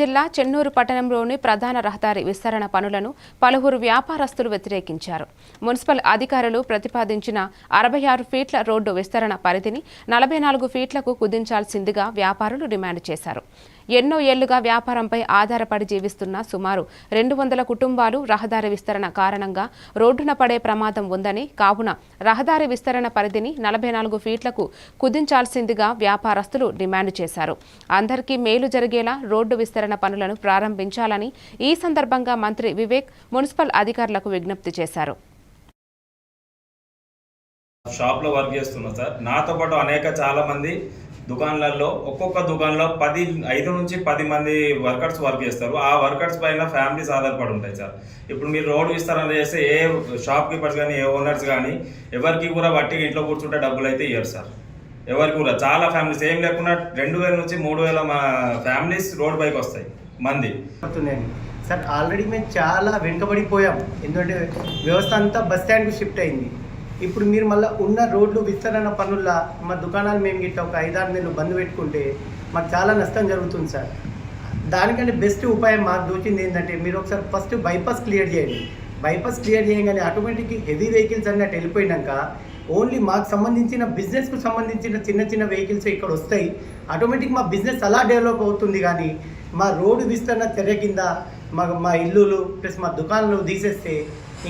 జిల్లా చెన్నూరు పట్టణంలోని ప్రధాన రహదారి విస్తరణ పనులను పలువురు వ్యాపారస్తులు వ్యతిరేకించారు. మున్సిపల్ అధికారులు ప్రతిపాదించిన అరవై ఆరు ఫీట్ల రోడ్డు విస్తరణ పరిధిని నలభై నాలుగు ఫీట్లకు కుదించాల్సిందిగా వ్యాపారులు డిమాండ్ చేశారు. ఎన్నో ఏళ్ళుగా వ్యాపారంపై ఆధారపడి జీవిస్తున్న సుమారు రెండు వందల కుటుంబాలు రహదారి విస్తరణ కారణంగా రోడ్డున పడే ప్రమాదం ఉందని కావున రహదారి విస్తరణ పరిధిని నలభై నాలుగు ఫీట్లకు కుదించాల్సిందిగా వ్యాపారస్తులు డిమాండ్ చేశారు. అందరికీ మేలు జరిగేలా రోడ్డు విస్తరణ పనులను ప్రారంభించాలని ఈ సందర్భంగా మంత్రి వివేక్ మున్సిపల్ అధికారులకు విజ్ఞప్తి చేశారు. షాప్లో వర్క్ చేస్తున్నా సార్. నాతో పాటు అనేక చాలామంది దుకాన్లలో దుకాణాలలో ఒక్కొక్క దుకాణంలో పది ఐదు నుంచి పది మంది వర్కర్స్ వర్క్ చేస్తారు. ఆ వర్కర్స్ పైన ఫ్యామిలీస్ ఆధారపడి ఉంటాయి సార్. ఇప్పుడు మీరు రోడ్ విస్తరణ చేస్తే ఏ షాప్ కీపర్స్ కానీ ఏ ఓనర్స్ కానీ ఎవరికి కూడా వట్టిగా ఇంట్లో కూర్చుంటే డబ్బులు అయితే ఇయ్యరు సార్. ఎవరికి కూడా. చాలా ఫ్యామిలీస్. ఏం లేకుండా రెండు వేల నుంచి మూడు వేల మా ఫ్యామిలీస్ రోడ్ పైకి వస్తాయి మంది. సార్ ఆల్రెడీ మేము చాలా వెనుకబడిపోయాం. ఎందుకంటే వ్యవస్థ అంతా బస్ స్టాండ్కి షిఫ్ట్ అయింది. ఇప్పుడు మీరు మళ్ళీ ఉన్న రోడ్లు విస్తరణ పనుల మా దుకాణాలు మేము గిట్ట ఒక ఐదారు నెలలు బంద్ పెట్టుకుంటే మాకు చాలా నష్టం జరుగుతుంది సార్. దానికంటే బెస్ట్ ఉపాయం మాకు దోచింది ఏంటంటే మీరు ఒకసారి ఫస్ట్ బైపాస్ క్లియర్ చేయండి. బైపాస్ క్లియర్ చేయగానే ఆటోమేటిక్ హెవీ వెహికల్స్ అన్నట్టు వెళ్ళిపోయినాక ఓన్లీ మాకు సంబంధించిన బిజినెస్కు సంబంధించిన చిన్న చిన్న వెహికల్స్ ఇక్కడ వస్తాయి. ఆటోమేటిక్ మా బిజినెస్ అలా డెవలప్ అవుతుంది కానీ మా రోడ్డు విస్తరణ చర్య కింద మా మా ఇల్లులు ప్లస్ మా దుకాణాలు తీసేస్తే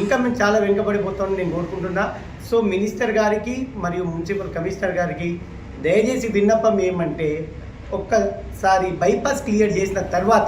ఇంకా మేము చాలా వెనుకబడిపోతామని నేను కోరుకుంటున్నా. సో మినిస్టర్ గారికి మరియు మున్సిపల్ కమిషనర్ గారికి దయచేసి విన్నపం ఏమంటే ఒక్కసారి బైపాస్ క్లియర్ చేసిన తర్వాత